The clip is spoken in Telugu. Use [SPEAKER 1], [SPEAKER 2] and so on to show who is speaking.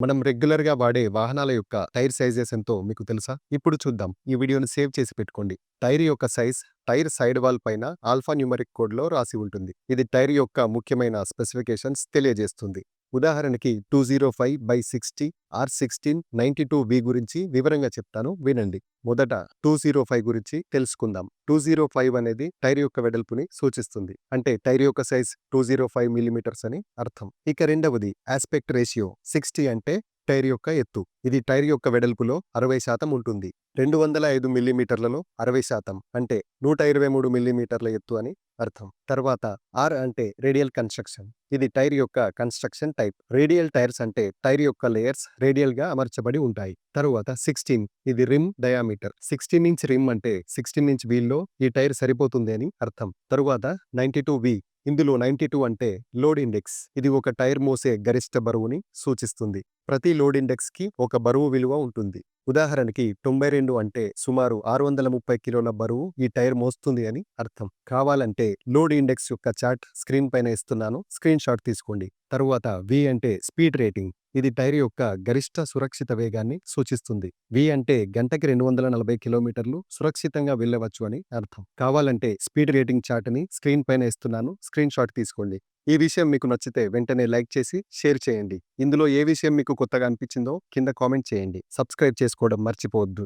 [SPEAKER 1] మనం రెగ్యులర్‌గా వాడే వాహనాల యొక్క టైర్ సైజెస్ ఎంతో మీకు తెలుసా? ఇప్పుడు చూద్దాం. ఈ వీడియోను సేవ్ చేసి పెట్టుకోండి. టైర్ యొక్క సైజ్ టైర్ సైడ్ వాల్ పైన ఆల్ఫా న్యూమరిక్ కోడ్‌లో రాసి ఉంటుంది. ఇది టైర్ యొక్క ముఖ్యమైన స్పెసిఫికేషన్స్ తెలియజేస్తుంది. ఉదాహరణకి 205/60 ఆర్16 92 గురించి వివరంగా చెప్తాను వినండి. మొదట 205 గురించి తెలుసుకుందాం. 205 అనేది టైర్ యొక్క వెడల్పుని సూచిస్తుంది. అంటే టైర్ యొక్క సైజ్ 205 మిల్లీమీటర్స్ అని అర్థం. ఇక రెండవది ఆస్పెక్ట్ రేషియో 60 అంటే టైర్ యొక్క ఎత్తు. ఇది టైర్ యొక్క వెడల్పులో 60% ఉంటుంది. 205 మిల్లీమీటర్లలో 60% అంటే 123 మిల్లీమీటర్ల ఎత్తు అని అర్థం. తర్వాత ఆర్ అంటే రేడియల్ కన్‌స్ట్రక్షన్. ఇది టైర్ యొక్క కన్‌స్ట్రక్షన్ టైప్. రేడియల్ టైర్స్ అంటే టైర్ యొక్క లేయర్స్ రేడియల్‌గా అమర్చబడి ఉంటాయి. తరువాత 16 ఇది రిమ్ డయామీటర్. 16 ఇంచ్ రిమ్ అంటే 16 ఇంచ్ వీల్‌లో ఈ టైర్ సరిపోతుంది అని అర్థం. తరువాత 92 ఇందులో 92 అంటే లోడ్ ఇండెక్స్. ఇది ఒక టైర్ మోసే గరిష్ట బరువుని సూచిస్తుంది. ప్రతి లోడ్ ఇండెక్స్‌కి ఒక బరువు విలువ ఉంటుంది. ఉదాహరణకి 92 అంటే సుమారు 630 కిలోల బరువు ఈ టైర్ మోస్తుంది అని అర్థం. కావాలంటే లోడ్ ఇండెక్స్ యొక్క చార్ట్ స్క్రీన్ పైన ఇస్తున్నాను. స్క్రీన్ షాట్ తీసుకోండి. తరువాత వి అంటే స్పీడ్ రేటింగ్. ఇది టైర్ యొక్క గరిష్ట సురక్షిత వేగాన్ని సూచిస్తుంది. వి అంటే గంటకి 240 కిలోమీటర్లు సురక్షితంగా వెళ్ళవచ్చు అని అర్థం. కావాలంటే స్పీడ్ రేటింగ్ చార్ట్‌ని స్క్రీన్ పైన ఇస్తున్నాను. స్క్రీన్ షాట్ తీసుకోండి. ఈ విషయం మీకు నచ్చితే వెంటనే లైక్ చేసి షేర్ చేయండి. ఇందులో ఏ విషయం మీకు కొత్తగా అనిపించిందో కింద కామెంట్ చేయండి. సబ్స్క్రైబ్ చేసుకోవడం మర్చిపోవద్దు.